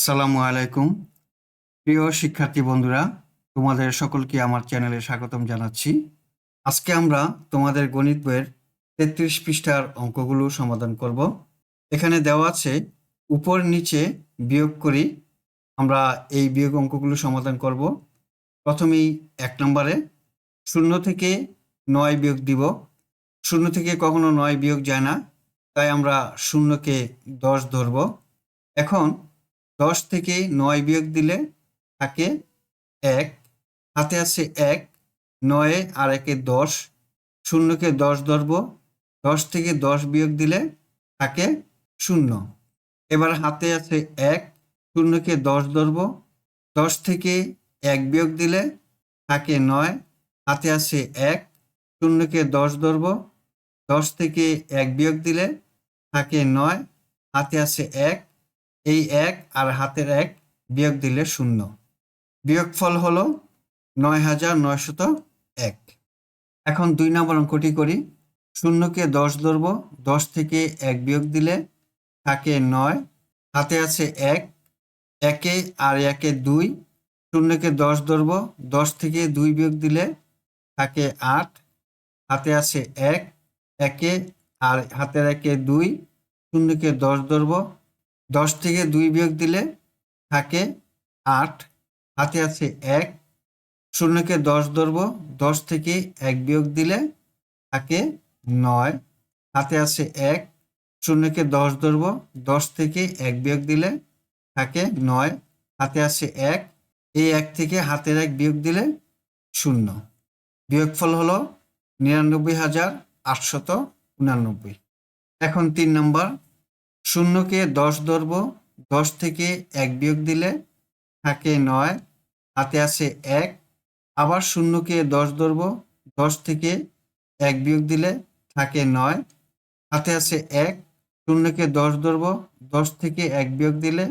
আসসালামু আলাইকুম। প্রিয় শিক্ষার্থী বন্ধুরা, তোমাদের সকলকে আমার চ্যানেলে স্বাগতম জানাচ্ছি। আজকে আমরা তোমাদের গণিত বইয়ের তেত্রিশ পৃষ্ঠার অঙ্কগুলো সমাধান করব। এখানে দেওয়া আছে, উপর নিচে বিয়োগ করি আমরা এই বিয়োগ অঙ্কগুলো সমাধান করব। প্রথমেই এক নম্বরে, শূন্য থেকে নয় বিয়োগ দিব। শূন্য থেকে কখনো নয় বিয়োগ যায় না, তাই আমরা শূন্যকে দশ ধরব। এখন দশ থেকে নয় বিয়োগ দিলে থাকে এক। হাতে আছে এক, নয়ে আর একে দশ, শূন্যকে দশ ধরব। দশ থেকে দশ বিয়োগ দিলে থাকে শূন্য। এবার হাতে আছে এক, শূন্যকে দশ ধরব। দশ থেকে এক বিয়োগ দিলে থাকে নয়। হাতে আছে এক, শূন্যকে দশ ধরব। দশ থেকে এক বিয়োগ দিলে থাকে নয়। হাতে আছে এক এই এক আর হাতের এক বিয়োগ দিলে শূন্য। বিয়োগফল হল নয় হাজার নয়শত এক। এখন দুই নম্বর অঙ্কটি করি। শূন্যকে দশ ধরব। দশ থেকে এক বিয়োগ দিলে থাকে নয়। হাতে আছে এক, একে আর একে দুই। শূন্যকে দশ ধরব। দশ থেকে দুই বিয়োগ দিলে থাকে আট। হাতে আছে এক, একে আর হাতের একে দুই। শূন্যকে দশ ধরব। দশ থেকে দুই বিয়োগ দিলে থাকে আট, হাতে আছে এক, শূন্যকে দশ ধরব, দশ থেকে এক বিয়োগ দিলে থাকে নয়, হাতে আছে এক, শূন্যকে দশ ধরব, দশ থেকে এক বিয়োগ দিলে থাকে নয়, হাতে আছে এক, এই এক থেকে হাতের এক বিয়োগ দিলে শূন্য। বিয়োগফল হলো নিরানব্বই হাজার আটশত উনানব্বই। এখন তিন নম্বর শূন্যকে দশ ধরব, দশ থেকে এক বিয়োগ দিলে থাকে নয়, হাতে আছে এক। আবার শূন্যকে দশ ধরব, দশ থেকে এক বিয়োগ দিলে থাকে নয়, হাতে আছে এক। শূন্যকে দশ ধরব, দশ থেকে এক বিয়োগ দিলে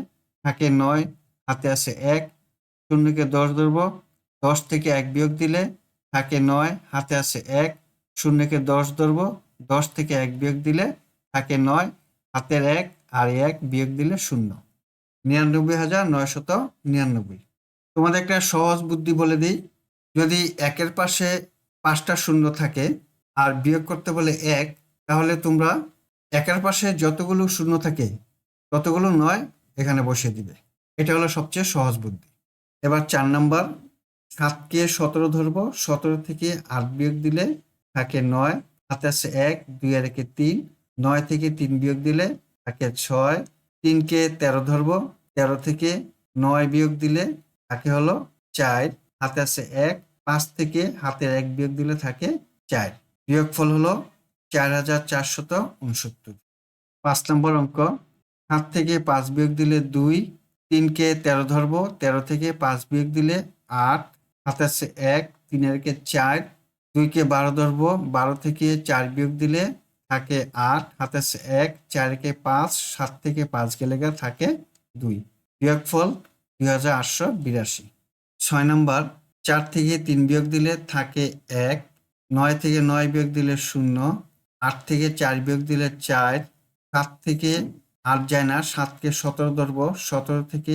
থাকে নয়, হাতে আছে এক। শূন্যকে দশ ধরব, দশ থেকে এক বিয়োগ দিলে থাকে নয়, হাতে আছে এক। শূন্যকে দশ ধরব, দশ থেকে এক বিয়োগ দিলে থাকে নয় হাতের এক আর এক বিয়োগ দিলে শূন্য। নিরানব্বই হাজার নয়শত নিরানব্বই। তোমাদের একটা সহজ বুদ্ধি বলে দিই, যদি একের পাশে পাঁচটা শূন্য থাকে আর বিয়োগ করতে বলে এক, তাহলে তোমরা একের পাশে যতগুলো শূন্য থাকে, ততগুলো নয় এখানে বসিয়ে দিবে। এটা হলো সবচেয়ে সহজ বুদ্ধি। এবার চার নাম্বার, সাতকে সতেরো ধরবো, সতেরো থেকে আট বিয়োগ দিলে থাকে নয় হাতে আছে এক, দুই আর একে তিন নয় থেকে তিন বিয়োগ দিলে থাকে ছয়, তিনকে তেরো ধরবো, তেরো থেকে নয় বিয়োগ দিলে থাকে হলো চার, হাতে আছে এক, পাঁচ থেকে হাতের এক বিয়োগ দিলে থাকে চার। বিয়োগফল হলো চার হাজার চারশত উনসত্তর। পাঁচ নম্বর অঙ্ক, সাত থেকে পাঁচ বিয়োগ দিলে দুই, তিনকে তেরো ধরবো, তেরো থেকে পাঁচ বিয়োগ দিলে আট, হাতে আছে এক, তিনের কে চার, দুইকে বারো ধরবো, বারো থেকে চার বিয়োগ দিলে থাকে আট, হাতে এক, চারকে পাঁচ সাত থেকে পাঁচ গেলে গা থাকে দুই। বিয়োগ ফল দুই হাজার আটশো বিরাশি। ছয় নম্বর চার থেকে তিন বিয়োগ দিলে থাকে এক নয় থেকে নয় বিয়োগ দিলে শূন্য আট থেকে চার বিয়োগ দিলে চার সাত থেকে আট যায় না, সাতকে সতেরো ধরবো, সতেরো থেকে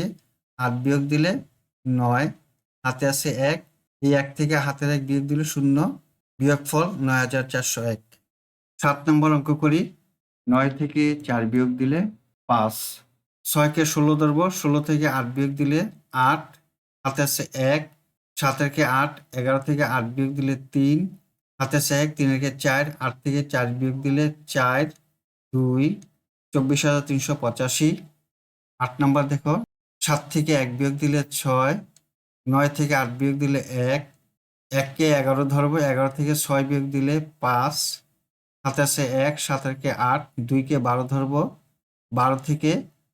আট বিয়োগ দিলে নয়, হাতে আছে এক, এই এক থেকে হাতের এক বিয়োগ দিলে শূন্য, বিয়োগফল নয় হাজার চারশো এক। সাত নম্বর অঙ্ক করি। নয় থেকে চার বিয়োগ দিলে পাঁচ। ছয়কে ষোলো ধরবো, ষোলো থেকে আট বিয়োগ দিলে আট হাতে আছে এক, সাতেরকে আট, এগারো থেকে আট বিয়োগ দিলে তিন হাতে আছে এক, তিনেরকে চার, আট থেকে চার বিয়োগ দিলে চার, দুই, চব্বিশ হাজার তিনশো পঁচাশি। আট নম্বর দেখো, সাত থেকে এক বিয়োগ দিলে ছয়, নয় থেকে আট বিয়োগ দিলে এক এককে এগারো ধরবো, এগারো থেকে ছয় বিয়োগ দিলে পাঁচ হাতে আছে এক সাতেরকে আট, দুইকে বারো ধরবো। বারো থেকে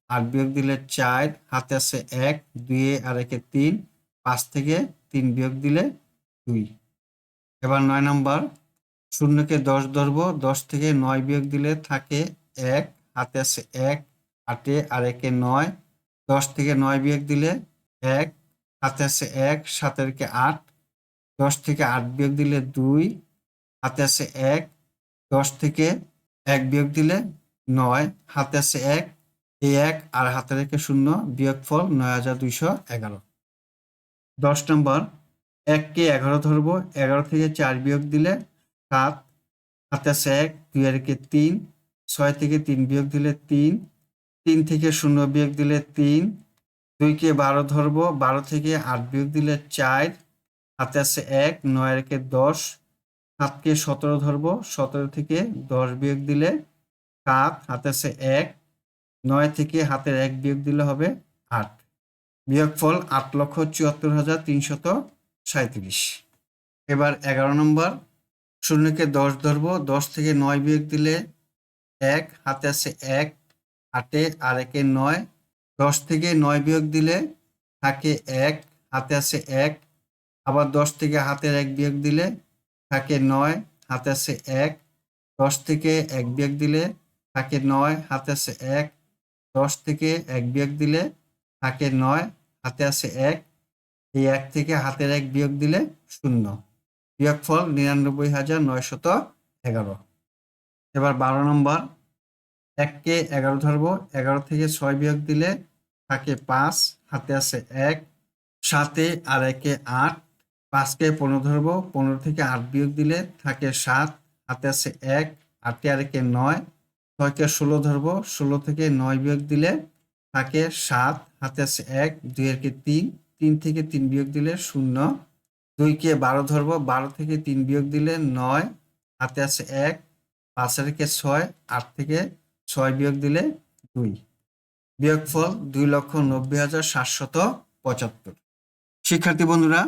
আট বিয়োগ দিলে চার, হাতে আছে এক দুইয়ে আর একে তিন, পাঁচ থেকে তিন বিয়োগ দিলে দুই। এবার নয় নম্বর, শূন্যকে দশ ধরব, দশ থেকে নয় বিয়োগ দিলে থাকে এক, হাতে আছে এক, আটে আর একে নয়, দশ থেকে নয় বিয়োগ দিলে এক, হাতে আছে এক সাতেরকে আট, দশ থেকে আট বিয়োগ দিলে দুই, হাতে আছে এক দশ থেকে এক বিয়োগ দিলে নয়, হাতে আছে এক এই এক আর হাতে রেখে শূন্য বিয়োগফল নয় হাজার দুইশো এগারো। দশ নম্বর, এককে এগারো ধরবো, এগারো থেকে চার বিয়োগ দিলে সাত, হাতে আছে এক, দুই একে তিন, ছয় থেকে তিন বিয়োগ দিলে তিন তিন থেকে শূন্য বিয়োগ দিলে তিন, দুইকে বারো ধরবো, বারো থেকে আট বিয়োগ দিলে চার, হাতে আছে এক, নয় একে দশ সাতকে সতেরো ধরবো। সতেরো থেকে দশ বিয়োগ দিলে সাত, হাতে আছে এক। নয় থেকে হাতের এক বিয়োগ দিলে হবে আট। বিয়োগফল আট লক্ষ চুয়াত্তর হাজার তিনশত সাঁত্রিশ এবার এগারো নম্বর। শূন্যকে দশ ধরবো। দশ থেকে নয় বিয়োগ দিলে এক, হাতে আছে এক, আটে আর একে নয়। দশ থেকে নয় বিয়োগ দিলে থাকে এক, হাতে আছে এক। আবার দশ থেকে হাতের এক বিয়োগ দিলে থাকে নয়, হাতে আছে এক, দশ থেকে এক বিয়োগ দিলে থাকে নয়, হাতে আছে এক, দশ থেকে এক বিয়োগ দিলে থাকে নয়, হাতে আছে এক, এই এক থেকে হাতের এক বিয়োগ দিলে শূন্য। বিয়োগফল নিরানব্বই হাজার নয়শত এগারো। এবার বারো নম্বর। এককে এগারো ধরবো, এগারো থেকে ছয় বিয়োগ দিলে থাকে পাঁচ, হাতে আছে এক, সাতে আর একে আট পাঁচকে পনেরো ধরবো, পনেরো থেকে আট বিয়োগ দিলে থাকে সাত, হাতে আছে এক আটে আর একে নয়, ছয়কে ষোলো ধরবো, ষোলো থেকে নয় বিয়োগ দিলে থাকে সাত, হাতে আছে এক দুই একে তিন তিন থেকে তিন বিয়োগ দিলে শূন্য, দুইকে বারো ধরবো, বারো থেকে তিন বিয়োগ দিলে নয়, হাতে আছে এক পাঁচের কে ছয়, আট থেকে ছয় বিয়োগ দিলে দুই। বিয়োগফল দুই লক্ষ নব্বই হাজার সাতশত পঁচাত্তর। শিক্ষার্থী বন্ধুরা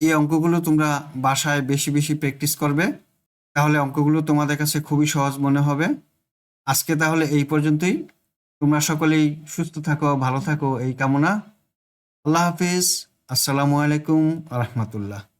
এই অঙ্কগুলো তোমরা বাসায় বেশি বেশি প্র্যাকটিস করবে। তাহলে অঙ্কগুলো তোমাদের কাছে খুবই সহজ মনে হবে। আজকে তাহলে এই পর্যন্তই। তোমরা সকলেই সুস্থ থাকো, ভালো থাকো, এই কামনা। আল্লাহ হাফিজ। আসসালামু আলাইকুম রহমতুল্লাহ।